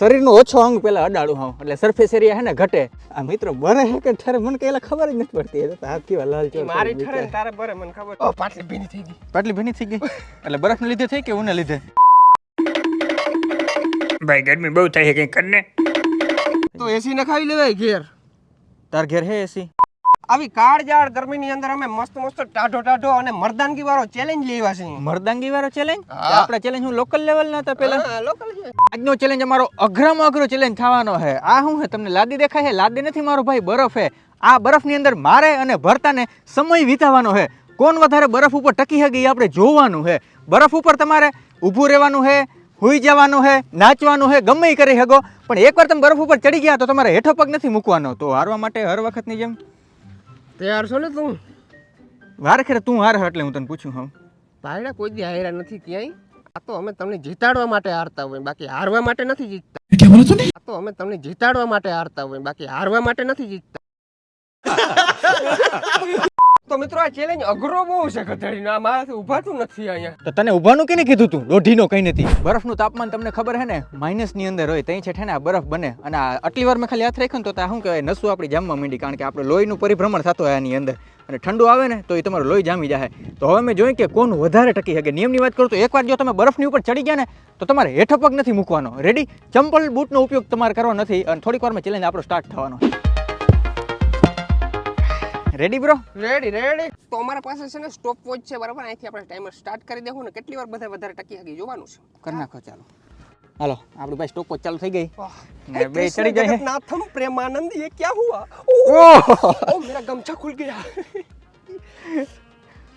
શરીરનો ઓછો અંગ પહેલાં અડાડું હું એટલે સરફેસ એરિયા હે ને ઘટે. આ મિત્રો બરે હે કે ઠરે? મને કઈ ખબર જ નથી પડતી. એ તો હાથ કેવા લાલ ચોર મારી ઠરે ને તારે બરે મને ખબર ઓ પાટલી ભીની થઈ ગઈ. પાટલી ભીની થઈ ગઈ? એટલે બરફને લીધે થઈ કે ઉને લીધે? ભાઈ ગરમી બહુ થાય છે કઈ કરને તો એસી ને ખાવી લેવાય ઘેર? તાર ઘેર હે એસી આવી કાળજાળ ગરમીની અંદર અમે મસ્ત મસ્ત ટાઢો ટાઢો અને મરદાનગી વાળો ચેલેન્જ લેવા છે મરદાનગી વાળો ચેલેન્જ આપણે ચેલેન્જ હું લોકલ લેવલ ના હતા પેલા હા, આજનો ચેલેન્જ અમારો અઘરામાં અઘરો ચેલેન્જ થવાનો છે. આ શું છે? તમને લાદી દેખાય છે? લાદી નથી મારો ભાઈ બરફ છે. આ બરફની અંદર મારે અને ભરતાને સમય વિતાવવાનો છે. કોણ વધારે બરફ ઉપર ટકી એ આપણે જોવાનું છે. બરફ ઉપર તમારે ઊભું રહેવાનું છે હોઈ જવાનું છે નાચવાનું છે ગમે કરી શકો પણ એકવાર તમે બરફ ઉપર ચડી ગયા તો તમારે હેઠો પગ નથી મૂકવાનો. તો હારવા માટે હર વખતની જેમ તૈયાર છો ને તું? વાર ખેર તું હાર એટલે હું તને પૂછું હમ ભાઈડા કોઈ દી હાર્યા નથી ક્યાંય. આ તો અમે તમને જીતાડવા માટે હારતા હોય બાકી હારવા માટે નથી જીતતા. આ તો અમે તમને જીતાડવા માટે હારતા હોય બાકી હારવા માટે નથી જીતતા. તો મિત્રો આ ચેલેન્જ અઘરો બહુ છે ગધેડીનો. આ મારાથી ઊભાતું નથી અહીંયા. તો તને ઊભાનું કેને કીધું તું? દોઢીનો કઈ નથી. બરફનું તાપમાન તમને ખબર છે ને? માઇનસની અંદર હોય ત્યાં છે ને આ બરફ બને. અને આ આટલી વાર મેં ખાલી હાથ રાખ્યો ને તો આ શું કહેવાય નસું આપણી જામવા માંડી કારણ કે આપણે લોહીનું પરિભ્રમણ થતું હોય આની અંદર. અને ઠંડુ આવે ને તો એ તમારું લોહી જામી જાય તો હવે મેં જોયું કે કોણ વધારે ટકી શકે. નિયમની વાત કરું તો એકવાર જો તમે બરફની ઉપર ચડી ગયા ને તો તમારે હેઠો પગ નથી મૂકવાનો. રેડી ચંપલ બૂટનો ઉપયોગ તમારે કરવાનો નથી. અને થોડીક વારમાં ચેલેન્જ આપણો સ્ટાર્ટ થવાનો. રેડી બ્રો રેડી રેડી તો અમારા પાસે છે ને સ્ટોપ વોચ છે બરાબર અહીંથી આપણે ટાઈમર સ્ટાર્ટ કરી દેવું ને કેટલી વાર બધા વધારે ટકી હકી જોવાનું છે કરી નાખો ચાલો હાલો આપણી પાસે સ્ટોપ ચાલુ થઈ ગઈ વાહ. ને હે બે કૃષ્ણ ચડી જાય. જગન્નાથમ પ્રેમાનંદ ये क्या हुआ ઓહ ओ मेरा गमछा खुल गया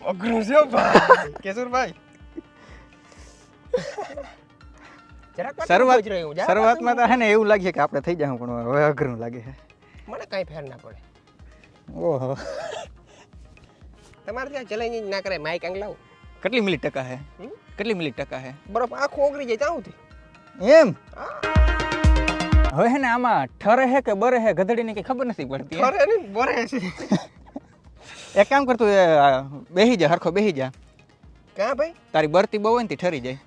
અઘરું છે ભાઈ કેશુરભાઈ જરાક વાર શરૂઆત જ રહ્યું જા શરૂઆતમાં તો હે ને એવું લાગે કે આપણે થઈ જાય પણ હવે અઘરું લાગે છે મને કાંઈ ફેર ના પડે ઓહો. તમારે ત્યાં ચેલેન્જ ના કરે માઇક આંગ લાવો કેટલી મિલી ટકા હે? કેટલી મિલી ટકા હે? બરફ આખો ઓગળી જાય ત્યાં સુધી એમ? હવે હે ને આમાં ઠરે હે કે બરે હે ગધડીને કઈ ખબર નથી પડતી ઠરે ને બરે છે. એક કામ કરતું બેહી જા હરખો બેહી જા. ક્યાં ભાઈ? તારી બરતી બહુ હોય ને તે ઠરી જાય.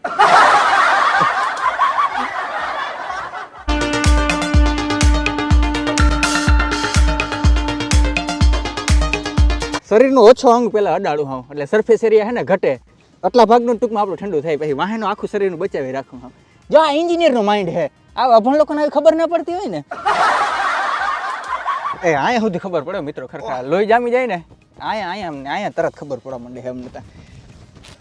શરીરનો ઓછો અંગ પેલા અડાડું હું એટલે સરફેસ એરિયા હે ને ઘટે. આટલા ભાગનું ટૂંકમાં આપણું ઠંડુ થાય. પછી વાહેનું આખું શરીરનું બચાવી રાખું હું જો આ એન્જિનિયરનું માઇન્ડ હે આ અભણ લોકોને ખબર ના પડતી હોય ને. એ આયા સુધી ખબર પડે મિત્રો ખરખા લોહી જામી જાય ને આયા આયા અમને, અહીંયા તરત ખબર પડવા માંડે એમ ત્યાં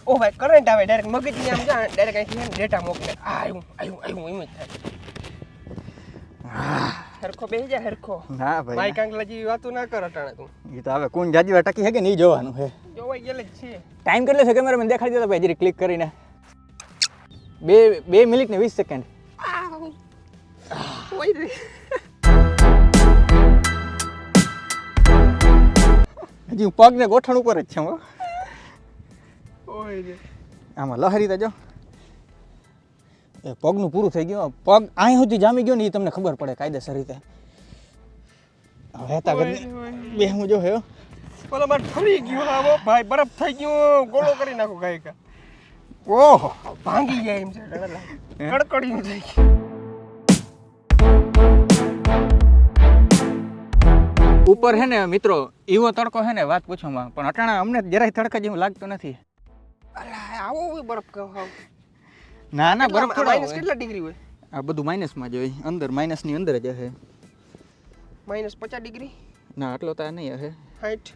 ઓ ભાઈ કરંટ આવે ડાયરેક્ટ મગજની આમ જા ડાયરેક્ટ અહીંથી ડેટા મોકલે. આ આવ્યું આવ્યું આવ્યું એમ જ થાય. હરખો બેહી જા હરખો. ના ભાઈ. માઈક આંગલા જેવી વાતો ના કર અટાણે તું. એ તો હવે કોણ જાજી વાર ટકી હે કે નહીં જોવાનું છે જોવાઈ ગયેલ છે. ટાઈમ કેટલો છે કેમેરા મને દેખાડી દેતા ભાઈ જરી ક્લિક કરીને. બે બે મિનિટ ને વીસ સેકન્ડ હજી હું પગને ગોઠણ ઉપર જ છું હો. ઓય રે. આમાં લહરી તો જો. એ પગનું પૂરું થઈ ગયું. પગ અહીં સુધી જામી ગયો ને એ તમને ખબર પડે કાયદેસર રીતે. હવે કરી બે હું જો હે. પેલો માર ઠરી ગયો આવો ભાઈ બરફ થઈ ગયો ગોળો કરી નાખો ગાયકા. ઓહો ભાંગી જાય એમ છે કડકડી થઈ ગયું ઉપર હે ને મિત્રો એવો તડકો હે ને વાત પૂછવામાં પણ અટાણા અમને જરાય તડકા જેવું લાગતું નથી. અલા આવો બરફ કહો. ના ના બરફ થોડા માઇનસ કેટલા ડિગ્રી હોય? આ બધું માઇનસમાં જ હોય. અંદર માઇનસની અંદર જ હશે માઇનસ પચાસ ડિગ્રી ના આટલો તો નહીં હશે હાઈટ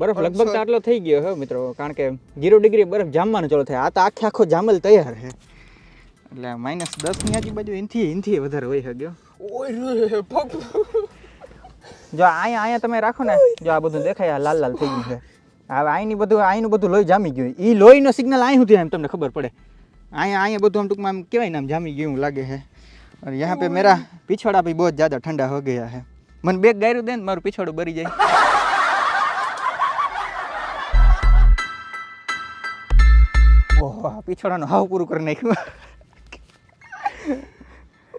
બરફ લગભગ તો આટલો થઈ ગયો હે મિત્રો. કારણ કે જીરો ડિગ્રી બરફ જામવાનો ચાલુ થાય. આ તો આખે આખો જામલ તૈયાર છે એટલે માઇનસ દસની આજુબાજુ એનથી એનથી વધારે ઓય રે પગ. જો અહીંયા અહીંયા તમે રાખો ને જો આ બધું દેખાય આ લાલ લાલ થઈ ગયું છે. હવે અહીંની બધું અહીંનું બધું લોહી જામી ગયું. એ લોહીનો સિગ્નલ અહીં સુધી એમ તમને ખબર પડે. અહીંયા અહીંયા બધું આમ ટૂંકમાં આમ કહેવાય ને આમ જામી ગયું એવું લાગે છે और यहाँ पे मेरा पिछवाड़ा भी बहुत ज़्यादा ठंडा हो गया है મને બેગ ગાયરું દે ને મારું પીછવાડું બરી જાય ઓહો આ પીછવાડાનું હાવ પૂરું કરી નાખ્યું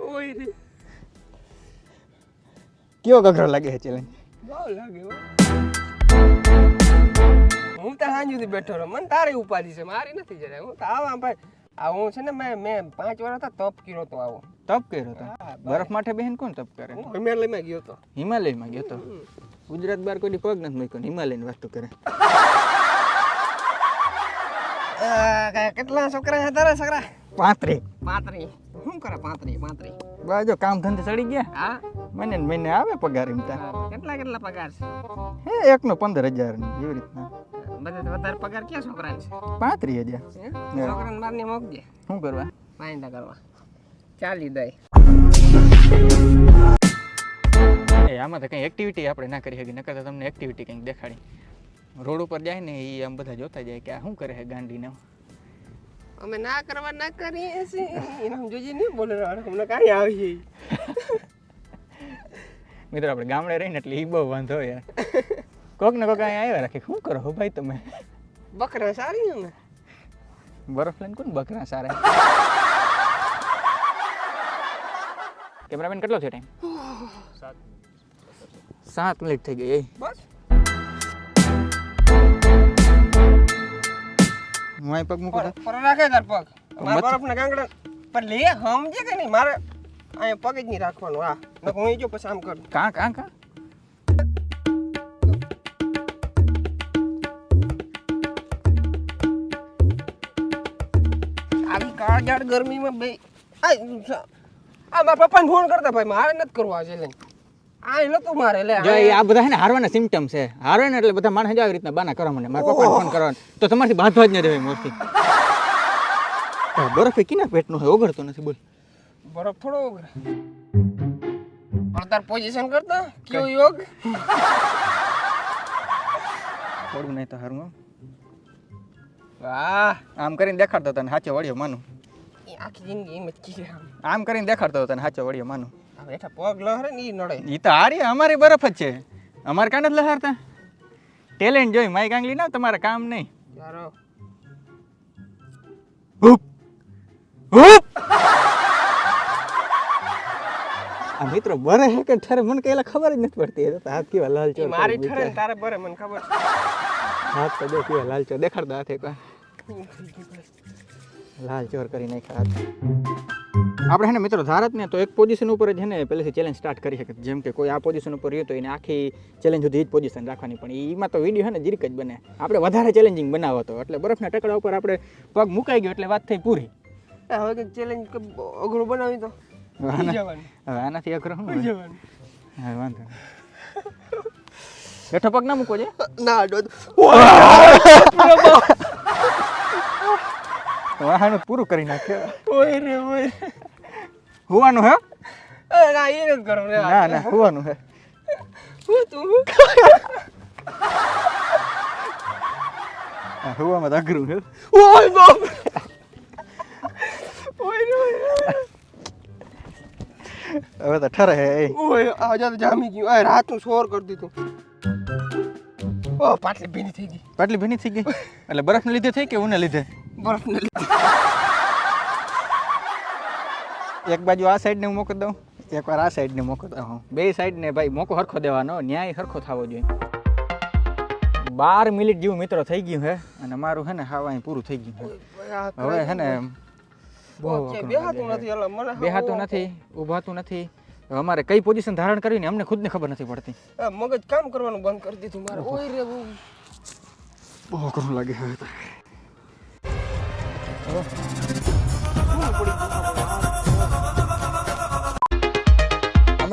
ઓય રે કેવો ગઘરો લાગે છે ચેલેન્જ ભાવ લાગે હો હું તો હાંજ સુધી બેઠો રહું મને તારી ઉપાધિ છે મારી નથી જરાય હું તો આવા ભાઈ આ હું છે ને મેં મેં પાંચ વર્ષ હતા તપ કર્યો હતો આવો. તપ કર્યો હતો? બરફ માટે બહેન કોણ તપ કરે? હિમાલયમાં ગયો હતો. હિમાલયમાં ગયો હતો? ગુજરાત બહાર કોઈ પગ નથી મૂક્યો હિમાલયની વાતો કરે. કેટલા છોકરા છે તારા છોકરા? પાંત્રી. પાંત્રી. શું કરે પાંત્રી પાંત્રી? બાજો કામ ધંધે ચડી ગયા? હા. મહિને મહિને આવે પગાર એમ કેટલા કેટલા પગાર છે? હે એકનો પંદર હજાર એવી રીતના. બધે વધારે પગાર ક્યાં છોકરા છે? પાંત્રીસ હજાર. છોકરાને બારને મોકજે શું કરવા? માંડા કરવા. ચાલી દઈ. એ આમાં તો કંઈ એક્ટિવિટી આપણે ના કરી શકીએ નકર તો તમને એક્ટિવિટી કંઈક દેખાડી. રોડ ઉપર જાય ને એ આમ બધા જોતા જાય કે આ શું કરે છે ગાંડીને અમે ના કરવા ના કરીએ છીએ. એના જોજે નહીં બોલે અમને કાંઈ આવી મિત્રો આપણે ગામડે રહીને એટલે એ બહુ વાંધો યાર કોક ને કોક અહીંયા આવ્યા રાખે. શું કરો ભાઈ તમે? બકરા સારી ને? બરફ લઈને કોણ બકરા સારા? કેમેરામેન કેટલો છે ટાઈમ સાત મિનિટ થઈ ગઈ એ. બસ. હું અહીં પગ મૂકો પર રાખે તાર પગ. મારા બરફના ગાંગડા પર લે સમજે કે નહીં? મારે અહીંયા પગ જ નહીં રાખવાનું હા હું જો પછી આમ કરું. કાં કાં કાં? આવી ગરમીમાં બે આ મારા પપ્પાને ફોન કરતા ભાઈ મારે નથી કરવું આ ચેલેન્જ આ નતું મારે લે જો આ બધા છે ને હારવાના સિમ્ટમ છે. હારવે ને એટલે બધા માણસ આવી રીતના બાના કરવા મને. મારા પપ્પાને ફોન કરવાનો. તો તમારથી બાંધવા જ ન દેવાય મોરથી. બરફ એ કિના પેટનો હોય? ઓગળતો નથી બોલ. બરફ થોડો તાર પોઝિશન કરતા? કયો યોગ? થોડું નહીં તો હારું. વાહ. આમ કરીને દેખાડતો તને સાચો વળ્યો માનું. એ આખી જિંદગી એમ જ કીધે આમ આમ કરીને દેખાડતો તને સાચો વળ્યો માનું. બેઠા પગ લહરે ને ઈ નડે. એ તો હારી અમારી બરફ જ છે. અમારે કાંડ જ લહારતા. ટેલેન્ટ જોઈ માઈ ગાંગલી ના તમારે કામ નહીં. યારો હુપ. હુપ. આ મિત્રો બરે હે કે ઠરે મને કઈ ખબર જ નથી પડતી. એ તો હાથ કેવા લાલ ઈ ચોર મારી ઠરે ને તારે બરે મને ખબર હાથ તો દેખ કેવા લાલ ચોર. દેખાડતા હાથે કા લાલ ચોર કરી નાખ્યા હાથ. આપણે હે ને મિત્રો ધારત ને તો એક પોઝિશન ઉપર જ ને પહેલેથી ચેલેન્જ સ્ટાર્ટ કરી શકે જેમ કે કોઈ આ પોઝિશન ઉપર રહ્યો તો એને આખી ચેલેન્જ સુધી જ પોઝિશન રાખવાની. પણ એમાં તો વીડિયો હે ને જીરીક જ બને. આપણે વધારે ચેલેન્જિંગ બનાવો તો. એટલે બરફના ટકડા ઉપર આપણે પગ મુકાઈ ગયો એટલે વાત થઈ પૂરી. હવે કંઈક ચેલેન્જ અઘરું બનાવી તો. હવે આનાથી અઘરો શું હા વાંધો. બેઠો પગ ના મૂકો છે ના વાહનું પૂરું કરી નાખ્યો ઓય રે ઓય હોવાનું હે? એ ના એ નથી કરો રે. ના ના હોવાનું હે. હું તું? હોવામાં અઘરું હે. ઓય બાપ ઓય રે ઓય હવે તો ઠરે હે ઓય આ જા તો જામી ગયું. આ રાતનું શોર કરી દીધું. ઓ પાટલી ભીની થઈ ગઈ. પાટલી ભીની થઈ ગઈ? એટલે બરફને લીધે થઈ કે ઉને લીધે? બરફને એક બાજુ આ સાઈડને હું મોકલી દઉં એકવાર આ સાઈડને મોકલી દઉં. હું. બે સાઈડને ભાઈ મોકો હરખો દેવાનો ન્યાય હરખો થવો જોઈએ. બાર મિનિટ જેવું મિત્રો થઈ ગયું હે અને મારું હે ને હાવા પૂરું થઈ ગયું હવે હે ને બહુ બેહાતું નથી એટલે બેહાતું નથી ઊભાતું નથી. અમારે કઈ પોઝિશન ધારણ કરવી ને અમને ખુદને ખબર નથી પડતી. મગજ કામ કરવાનું બંધ કરી દીધું મારે. ઓય રે બહુ. બહુ લાગે હવે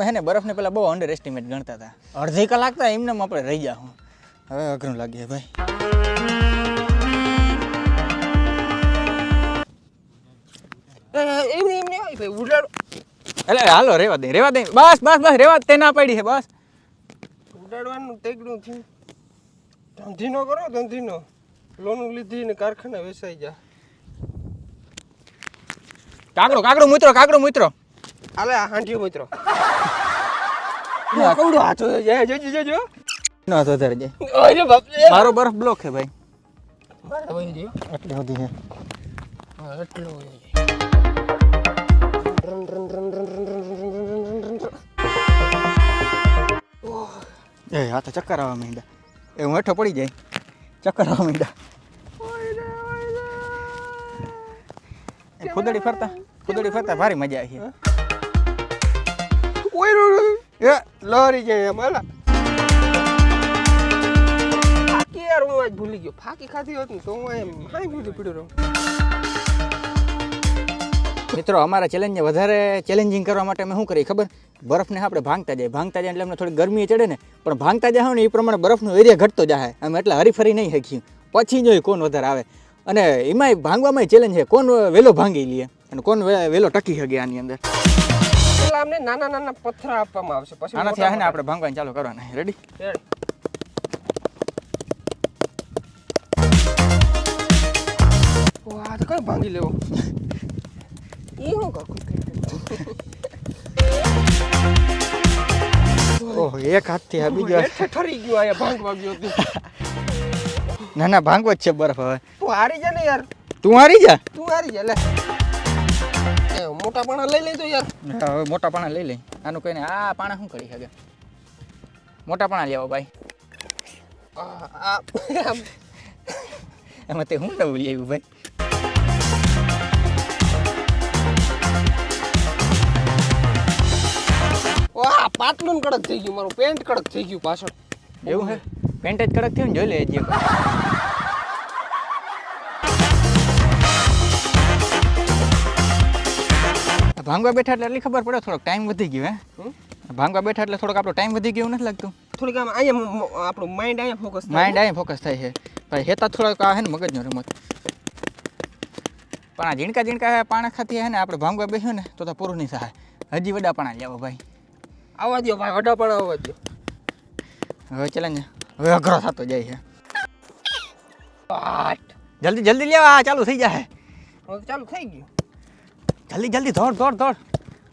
હે ને બરફને પહેલાં બહુ અંડર એસ્ટિમેટ ગણતા હતા અડધી કલાક તો એમને આપણે રહી જા હું હવે અઘરું લાગે ભાઈ. એમની એમની ભાઈ ઉડાડો. એટલે હાલો રેવા દે રેવા દે. બસ બસ બસ રેવા તે ના પાડી છે બસ. ઉડાડવાનું તેગડું થયું. ધંધીનો કરો ધંધીનો લોન લીધી ને કારખાના વેસાઈ જા. કાકડો કાકડો મિત્રો કાકડો મિત્રો. હાલે આ હાંડિયો મિત્રો. કવડો હાથો જાય જોજો જોજો ન તો વધારે જાય અરે બાપ રે મારો બરફ બ્લોક છે ભાઈ એટલે સુધી છે હા એટલો રન રન રન રન રન રન રન રન રન રન રન રન. એ આ તો ચક્કર આવવા માંડ્યા એ હું હેઠો પડી જાય ચક્કર આવવા માંડ્યા એ ખુદડી ફરતા ખુદડી ફરતા ભારી મજા આવી છે એ લોરી જાય એમ, હાલા. ફાકી યાર, હું આજ ભૂલી ગયો. ફાકી ખાધી હોત ને તો હું એમ હાઈ ભૂલી રહું. મિત્રો, અમારા ચેલેન્જને વધારે ચેલેન્જિંગ કરવા માટે અમે શું કરીએ ખબર? બરફને આપણે ભાંગતા જાય ભાંગતા જાય એટલે અમને થોડી ગરમી ચડે ને. પણ ભાંગતા જાય ને, એ પ્રમાણે બરફનો એરિયા ઘટતો જાય. અમે એટલે હરીફરી નહીં શક્યું પછી જોઈએ કોણ વધારે આવે. અને એમાંય ભાંગવામાં ચેલેન્જ છે. કોણ વહેલો ભાંગી લે? અને કોણ વહેલો ટકી શકે આની અંદર? અમને નાના નાના પથ્થર આપવામાં આવશે પછી આનાથી આને આપણે ભાંગવાની ચાલુ કરવાના. રેડી વાહ તો કઈ ભાંગી લેવો? ઈ હું કહું? ઓહ એક હાથથી આ બીજો. ઠરી ગયો આયા ભાંગવા ગયો ના ના ભાંગવો જ છે બરફ હવે. તું હારી જા ને યાર. તું હારી જા? તું હારી જા લે. મોટા પાણા લઈ લેજો યાર. હા, હવે મોટા પાણા લઈ લઈ. આનું કહીને આ પાણા શું કરી શકે? મોટા પાણા લેવો ભાઈ. એમાં તે હું નવું લેવું ભાઈ? વાહ પાટલું કડક થઈ ગયું મારું પેન્ટ કડક થઈ ગયું પાછળ. એવું હે? પેન્ટ જ કડક થયું ને જોઈ લે જે ભાંગવા બેઠા એટલે એટલી ખબર પડે થોડોક ટાઈમ વધી ગયો? હે. ભાંગવા બેઠા એટલે થોડોક આપણો ટાઈમ વધી ગયો નથી લાગતું. થોડીક આમ અહીંયા આપણું માઇન્ડ અહીંયા ફોકસ માઇન્ડ અહીંયા ફોકસ થાય છે. ભાઈ હેતા થોડોક આ હે ને મગજનો રમત. પણ આ ઝીણકા ઝીણકા પાણા ખાતી હે ને આપણે ભાંગવા બેસ્યો ને તો તો પૂરું નહીં થાય. હજી વડા પાણા લેવો ભાઈ. આવવા દો ભાઈ વડા પાણા આવવા દો હવે ને હવે અઘરો થતો જાય છે. જલ્દી જલ્દી લેવા ચાલુ થઈ જાય ચાલુ થઈ ગયું? જલ્દી જલ્દી દોડ દોડ દોડ.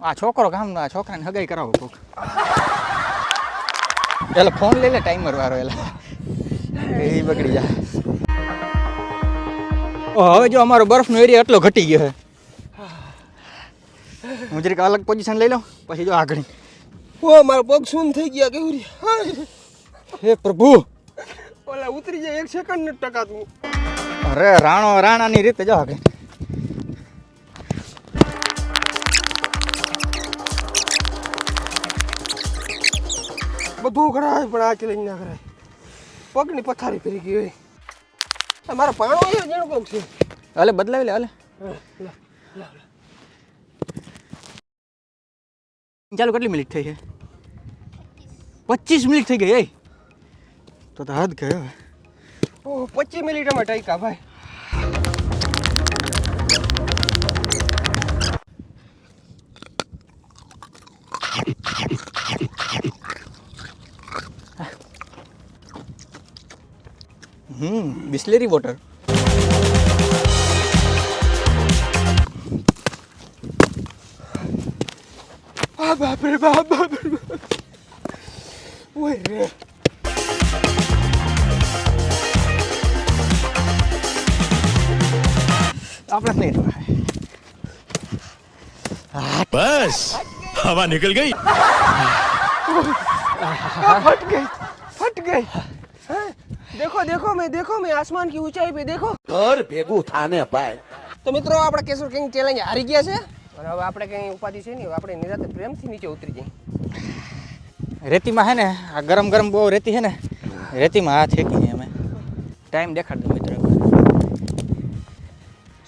આ છોકરો ગામનો આ છોકરાને હગાઈ કરાવો કોક. એટલે ફોન લઈ લે ટાઈમર વાળો એટલે એ બગડી ઓ હવે જો અમારો બરફનો એરિયા એટલો ઘટી ગયો છે. હું જરીક અલગ પોઝિશન લઈ લઉં પછી જો આગળ. ઓ મારો પગ સૂન થઈ ગયા કેવું હે પ્રભુ. ઓલા ઉતરી જાય એક સેકન્ડ નથી ટકાતું. અરે રાણો રાણાની રીતે જો આગળ. બધું કરાય પણ આ ચેલેન્જ ના કરાય પગની પથારી ફરી ગઈ હોય. મારો પાણો યાર જેનું કોક છે. હાલે બદલાવી લે હાલે. ચાલો કેટલી મિનિટ થઈ છે? પચીસ મિનિટ થઈ ગઈ એ તો હદ ગયો પચીસ અમે ટાઈકા ભાઈ. हम्म बिस्लेरी वाटर बाप रे बाप बाप रे बाप। रे। आपने नहीं रहा है। बस हवा निकल गई। फट गई फट गई। દેખો દેખો મેં દેખો મેં આસમાન કી ઊંચાઈ પે દેખો. ઘર ભેગું થાને ભાઈ. તો મિત્રો આપણે કેશોર કિંગ ચેલેન્જ હારી ગયા છે. અને હવે આપણે કઈ ઉપાધિ છે નહીં આપણે નિરાતે પ્રેમથી નીચે ઉતરી જઈએ. રેતીમાં હે ને આ ગરમ ગરમ બહુ રેતી હે ને રેતીમાં હાથ હેકીને અમે. ટાઈમ દેખાડ દો મિત્રો.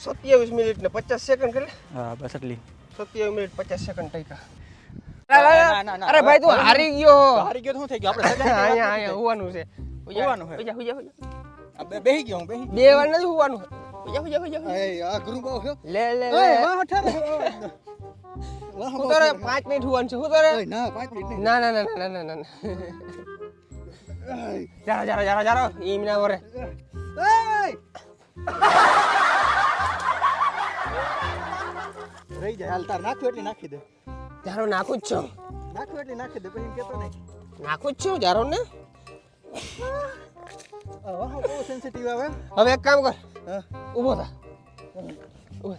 સત્યાવીસ મિનિટ ને પચાસ સેકન્ડ કરે હા બસ એટલી સત્યાવીસ મિનિટ પચાસ સેકન્ડ ટકા અરે ભાઈ તું હારી ગયો. હારી ગયો શું થઈ ગયો? આપણે અહીંયા અહીંયા હોવાનું છે. હોવાનું. હુજા, હુજા, હુજા. બેહી ગયો હું બેહી બે વાર નથી હોવાનું હુજા, હુજા, હુજા, હુજા. એ આ ગુરુ બહુ છે. લે લે ઓય, વાહ, અઠારે. હું તારે મિનિટ હોવાનું છે હું તારે ના મિનિટ ના ના ના ના ના ના જારો જારો જારો જારો ઈમ ના વરે રહી જાય. હાલ તાર નાખ્યું એટલે નાખી દે. જારો નાખું જ છું. નાખ્યું એટલે નાખી દે પછી એમ કહેતો નહીં. નાખું જ છું જારો ને. સેન્સિટિવ આવે. હવે એક કામ કર. ઊભો થા. ઊભો